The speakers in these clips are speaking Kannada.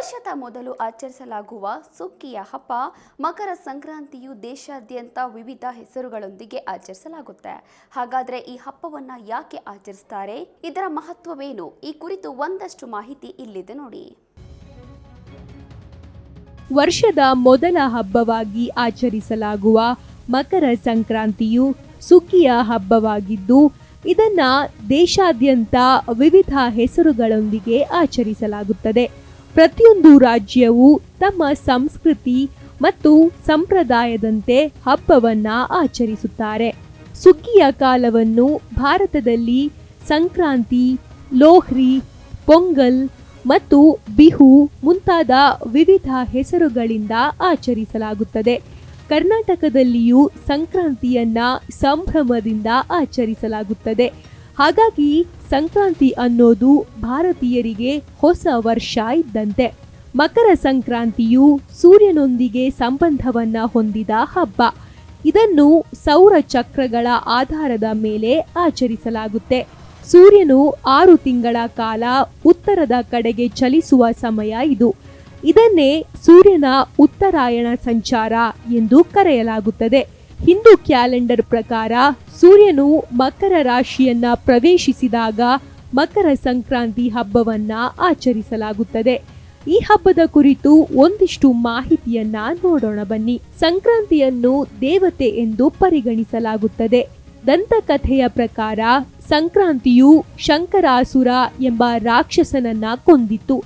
ವರ್ಷದ ಮೊದಲು ಆಚರಿಸಲಾಗುವ ಸುಗ್ಗಿಯ ಹಬ್ಬ ಮಕರ ಸಂಕ್ರಾಂತಿಯು ದೇಶಾದ್ಯಂತ ವಿವಿಧ ಹೆಸರುಗಳೊಂದಿಗೆ ಆಚರಿಸಲಾಗುತ್ತೆ. ಹಾಗಾದ್ರೆ ಈ ಹಬ್ಬವನ್ನ ಯಾಕೆ ಆಚರಿಸ್ತಾರೆ? ಇದರ ಮಹತ್ವವೇನು? ಈ ಕುರಿತು ಒಂದಷ್ಟು ಮಾಹಿತಿ ಇಲ್ಲಿದೆ ನೋಡಿ. ವರ್ಷದ ಮೊದಲ ಹಬ್ಬವಾಗಿ ಆಚರಿಸಲಾಗುವ ಮಕರ ಸಂಕ್ರಾಂತಿಯು ಸುಗ್ಗಿಯ ಹಬ್ಬವಾಗಿದ್ದು, ಇದನ್ನ ದೇಶಾದ್ಯಂತ ವಿವಿಧ ಹೆಸರುಗಳೊಂದಿಗೆ ಆಚರಿಸಲಾಗುತ್ತದೆ. ಪ್ರತಿಯೊಂದು ರಾಜ್ಯವು ತಮ್ಮ ಸಂಸ್ಕೃತಿ ಮತ್ತು ಸಂಪ್ರದಾಯದಂತೆ ಹಬ್ಬವನ್ನ ಆಚರಿಸುತ್ತಾರೆ. ಸುಗ್ಗಿಯ ಕಾಲವನ್ನು ಭಾರತದಲ್ಲಿ ಸಂಕ್ರಾಂತಿ, ಲೋಹ್ರಿ, ಪೊಂಗಲ್ ಮತ್ತು ಬಿಹು ಮುಂತಾದ ವಿವಿಧ ಹೆಸರುಗಳಿಂದ ಆಚರಿಸಲಾಗುತ್ತದೆ. ಕರ್ನಾಟಕದಲ್ಲಿಯೂ ಸಂಕ್ರಾಂತಿಯನ್ನ ಸಂಭ್ರಮದಿಂದ ಆಚರಿಸಲಾಗುತ್ತದೆ. ಹಾಗಾಗಿ ಸಂಕ್ರಾಂತಿ ಅನ್ನೋದು ಭಾರತೀಯರಿಗೆ ಹೊಸ ವರ್ಷ ಇದ್ದಂತೆ. ಮಕರ ಸಂಕ್ರಾಂತಿಯು ಸೂರ್ಯನೊಂದಿಗೆ ಸಂಬಂಧವನ್ನ ಹೊಂದಿದ ಹಬ್ಬ. ಇದನ್ನು ಸೌರ ಚಕ್ರಗಳ ಆಧಾರದ ಮೇಲೆ ಆಚರಿಸಲಾಗುತ್ತೆ. ಸೂರ್ಯನು ಆರು ತಿಂಗಳ ಕಾಲ ಉತ್ತರದ ಕಡೆಗೆ ಚಲಿಸುವ ಸಮಯ ಇದು. ಇದನ್ನೇ ಸೂರ್ಯನ ಉತ್ತರಾಯಣ ಸಂಚಾರ ಎಂದು ಕರೆಯಲಾಗುತ್ತದೆ. ಹಿಂದೂ ಕ್ಯಾಲೆಂಡರ್ ಪ್ರಕಾರ ಸೂರ್ಯನು ಮಕರ ರಾಶಿಯನ್ನ ಪ್ರವೇಶಿಸಿದಾಗ ಮಕರ ಸಂಕ್ರಾಂತಿ ಹಬ್ಬವನ್ನ ಆಚರಿಸಲಾಗುತ್ತದೆ. ಈ ಹಬ್ಬದ ಕುರಿತು ಒಂದಿಷ್ಟು ಮಾಹಿತಿಯನ್ನ ನೋಡೋಣ ಬನ್ನಿ. ಸಂಕ್ರಾಂತಿಯನ್ನು ದೇವತೆ ಎಂದು ಪರಿಗಣಿಸಲಾಗುತ್ತದೆ. ದಂತಕಥೆಯ ಪ್ರಕಾರ ಸಂಕ್ರಾಂತಿಯು ಶಂಕರಾಸುರ ಎಂಬ ರಾಕ್ಷಸನನ್ನ ಕೊಂದಿತ್ತು.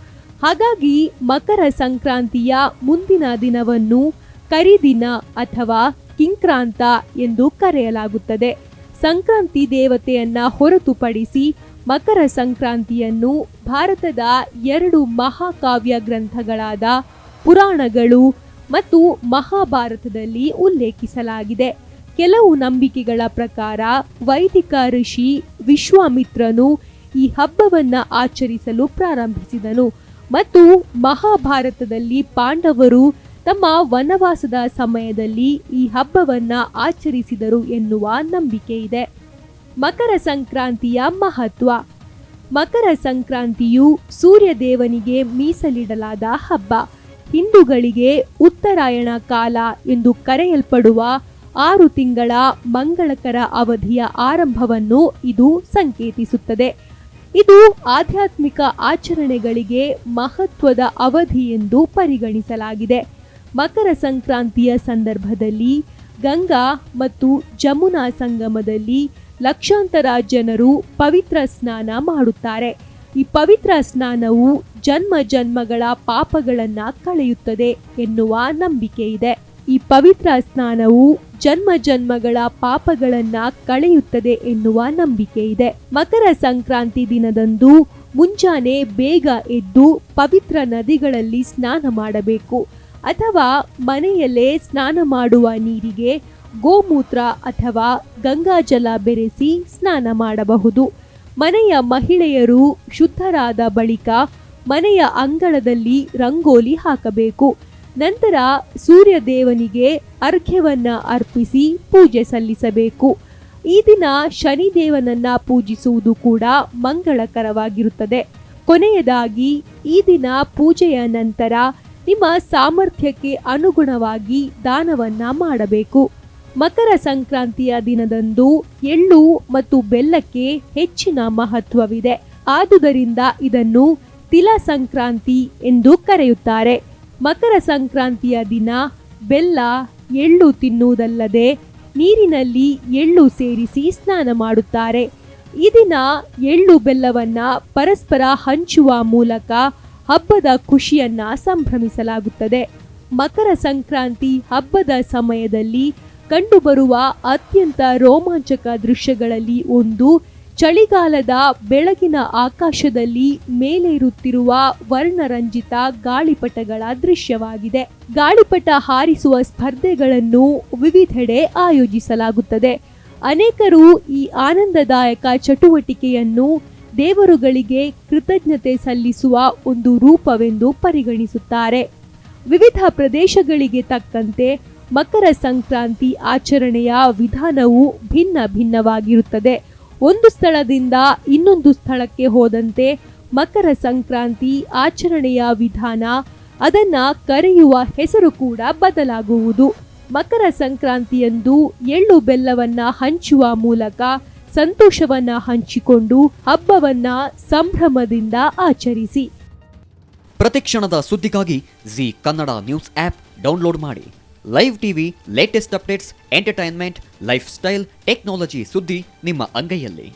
ಹಾಗಾಗಿ ಮಕರ ಸಂಕ್ರಾಂತಿಯ ಮುಂದಿನ ದಿನವನ್ನು ಕರಿದಿನ ಅಥವಾ ಕಿಂಕ್ರಾಂತ ಎಂದು ಕರೆಯಲಾಗುತ್ತದೆ. ಸಂಕ್ರಾಂತಿ ದೇವತೆಯನ್ನ ಹೊರತುಪಡಿಸಿ ಮಕರ ಸಂಕ್ರಾಂತಿಯನ್ನು ಭಾರತದ ಎರಡು ಮಹಾಕಾವ್ಯ ಗ್ರಂಥಗಳಾದ ಪುರಾಣಗಳು ಮತ್ತು ಮಹಾಭಾರತದಲ್ಲಿ ಉಲ್ಲೇಖಿಸಲಾಗಿದೆ. ಕೆಲವು ನಂಬಿಕೆಗಳ ಪ್ರಕಾರ ವೈದಿಕ ಋಷಿ ವಿಶ್ವಾಮಿತ್ರನು ಈ ಹಬ್ಬವನ್ನು ಆಚರಿಸಲು ಪ್ರಾರಂಭಿಸಿದನು ಮತ್ತು ಮಹಾಭಾರತದಲ್ಲಿ ಪಾಂಡವರು ತಮ್ಮ ವನವಾಸದ ಸಮಯದಲ್ಲಿ ಈ ಹಬ್ಬವನ್ನ ಆಚರಿಸಿದರು ಎನ್ನುವ ನಂಬಿಕೆ ಇದೆ. ಮಕರ ಸಂಕ್ರಾಂತಿಯ ಮಹತ್ವ. ಮಕರ ಸಂಕ್ರಾಂತಿಯು ಸೂರ್ಯದೇವನಿಗೆ ಮೀಸಲಿಡಲಾದ ಹಬ್ಬ. ಹಿಂದೂಗಳಿಗೆ ಉತ್ತರಾಯಣ ಕಾಲ ಎಂದು ಕರೆಯಲ್ಪಡುವ ಆರು ತಿಂಗಳ ಮಂಗಳಕರ ಅವಧಿಯ ಆರಂಭವನ್ನು ಇದು ಸಂಕೇತಿಸುತ್ತದೆ. ಇದು ಆಧ್ಯಾತ್ಮಿಕ ಆಚರಣೆಗಳಿಗೆ ಮಹತ್ವದ ಅವಧಿ ಎಂದು ಪರಿಗಣಿಸಲಾಗಿದೆ. ಮಕರ ಸಂಕ್ರಾಂತಿಯ ಸಂದರ್ಭದಲ್ಲಿ ಗಂಗಾ ಮತ್ತು ಜಮುನಾ ಸಂಗಮದಲ್ಲಿ ಲಕ್ಷಾಂತರ ಜನರು ಪವಿತ್ರ ಸ್ನಾನ ಮಾಡುತ್ತಾರೆ. ಈ ಪವಿತ್ರ ಸ್ನಾನವು ಜನ್ಮ ಜನ್ಮಗಳ ಪಾಪಗಳನ್ನು ಕಳೆಯುತ್ತದೆ ಎನ್ನುವ ನಂಬಿಕೆ ಇದೆ. ಈ ಪವಿತ್ರ ಸ್ನಾನವು ಜನ್ಮ ಜನ್ಮಗಳ ಪಾಪಗಳನ್ನ ಕಳೆಯುತ್ತದೆ ಎನ್ನುವ ನಂಬಿಕೆ ಇದೆ. ಮಕರ ಸಂಕ್ರಾಂತಿ ದಿನದಂದು ಮುಂಜಾನೆ ಬೇಗ ಎದ್ದು ಪವಿತ್ರ ನದಿಗಳಲ್ಲಿ ಸ್ನಾನ ಮಾಡಬೇಕು. ಅಥವಾ ಮನೆಯಲ್ಲೇ ಸ್ನಾನ ಮಾಡುವ ನೀರಿಗೆ ಗೋಮೂತ್ರ ಅಥವಾ ಗಂಗಾಜಲ ಬೆರೆಸಿ ಸ್ನಾನ ಮಾಡಬಹುದು. ಮನೆಯ ಮಹಿಳೆಯರು ಶುದ್ಧರಾದ ಬಳಿಕ ಮನೆಯ ಅಂಗಳದಲ್ಲಿ ರಂಗೋಲಿ ಹಾಕಬೇಕು. ನಂತರ ಸೂರ್ಯ ದೇವನಿಗೆ ಅರ್ಘ್ಯವನ್ನ ಅರ್ಪಿಸಿ ಪೂಜೆ ಸಲ್ಲಿಸಬೇಕು. ಈ ದಿನ ಶನಿದೇವನನ್ನ ಪೂಜಿಸುವುದು ಕೂಡ ಮಂಗಳಕರವಾಗಿರುತ್ತದೆ. ಕೊನೆಯದಾಗಿ ಈ ದಿನ ಪೂಜೆಯ ನಂತರ ನಿಮ್ಮ ಸಾಮರ್ಥ್ಯಕ್ಕೆ ಅನುಗುಣವಾಗಿ ದಾನವನ್ನ ಮಾಡಬೇಕು. ಮಕರ ಸಂಕ್ರಾಂತಿಯ ದಿನದಂದು ಎಳ್ಳು ಮತ್ತು ಬೆಲ್ಲಕ್ಕೆ ಹೆಚ್ಚಿನ ಮಹತ್ವವಿದೆ. ಆದುದರಿಂದ ಇದನ್ನು ತಿಲ ಸಂಕ್ರಾಂತಿ ಎಂದು ಕರೆಯುತ್ತಾರೆ. ಮಕರ ಸಂಕ್ರಾಂತಿಯ ದಿನ ಬೆಲ್ಲ, ಎಳ್ಳು ತಿನ್ನುವುದಲ್ಲದೆ ನೀರಿನಲ್ಲಿ ಎಳ್ಳು ಸೇರಿಸಿ ಸ್ನಾನ ಮಾಡುತ್ತಾರೆ. ಈ ದಿನ ಎಳ್ಳು ಬೆಲ್ಲವನ್ನು ಪರಸ್ಪರ ಹಂಚುವ ಮೂಲಕ ಹಬ್ಬದ ಖುಷಿಯನ್ನ ಸಂಭ್ರಮಿಸಲಾಗುತ್ತದೆ. ಮಕರ ಸಂಕ್ರಾಂತಿ ಹಬ್ಬದ ಸಮಯದಲ್ಲಿ ಕಂಡುಬರುವ ಅತ್ಯಂತ ರೋಮಾಂಚಕ ದೃಶ್ಯಗಳಲ್ಲಿ ಒಂದು ಚಳಿಗಾಲದ ಬೆಳಗಿನ ಆಕಾಶದಲ್ಲಿ ಮೇಲೇರುತ್ತಿರುವ ವರ್ಣರಂಜಿತ ಗಾಳಿಪಟಗಳ ದೃಶ್ಯವಾಗಿದೆ. ಗಾಳಿಪಟ ಹಾರಿಸುವ ಸ್ಪರ್ಧೆಗಳನ್ನು ವಿವಿಧೆಡೆ ಆಯೋಜಿಸಲಾಗುತ್ತದೆ. ಅನೇಕರು ಈ ಆನಂದದಾಯಕ ಚಟುವಟಿಕೆಯನ್ನು ದೇವರುಗಳಿಗೆ ಕೃತಜ್ಞತೆ ಸಲ್ಲಿಸುವ ಒಂದು ರೂಪವೆಂದು ಪರಿಗಣಿಸುತ್ತಾರೆ. ವಿವಿಧ ಪ್ರದೇಶಗಳಿಗೆ ತಕ್ಕಂತೆ ಮಕರ ಸಂಕ್ರಾಂತಿ ಆಚರಣೆಯ ವಿಧಾನವು ಭಿನ್ನ ಭಿನ್ನವಾಗಿರುತ್ತದೆ. ಒಂದು ಸ್ಥಳದಿಂದ ಇನ್ನೊಂದು ಸ್ಥಳಕ್ಕೆ ಹೋದಂತೆ ಮಕರ ಸಂಕ್ರಾಂತಿ ಆಚರಣೆಯ ವಿಧಾನ ಅದನ್ನ ಕರೆಯುವ ಹೆಸರು ಕೂಡ ಬದಲಾಗುವುದು. ಮಕರ ಸಂಕ್ರಾಂತಿಯಂದು ಎಳ್ಳು ಬೆಲ್ಲವನ್ನ ಹಂಚುವ ಮೂಲಕ ಸಂತೋಷವನ್ನ ಹಂಚಿಕೊಂಡು ಹಬ್ಬವನ್ನ ಸಂಭ್ರಮದಿಂದ ಆಚರಿಸಿ. ಪ್ರತಿಕ್ಷಣದ ಸುದ್ದಿಗಾಗಿ Zee Kannada news app download ಮಾಡಿ. Live TV latest updates entertainment lifestyle technology ಸುದ್ದಿ ನಿಮ್ಮ ಅಂಗೈಯಲ್ಲಿ.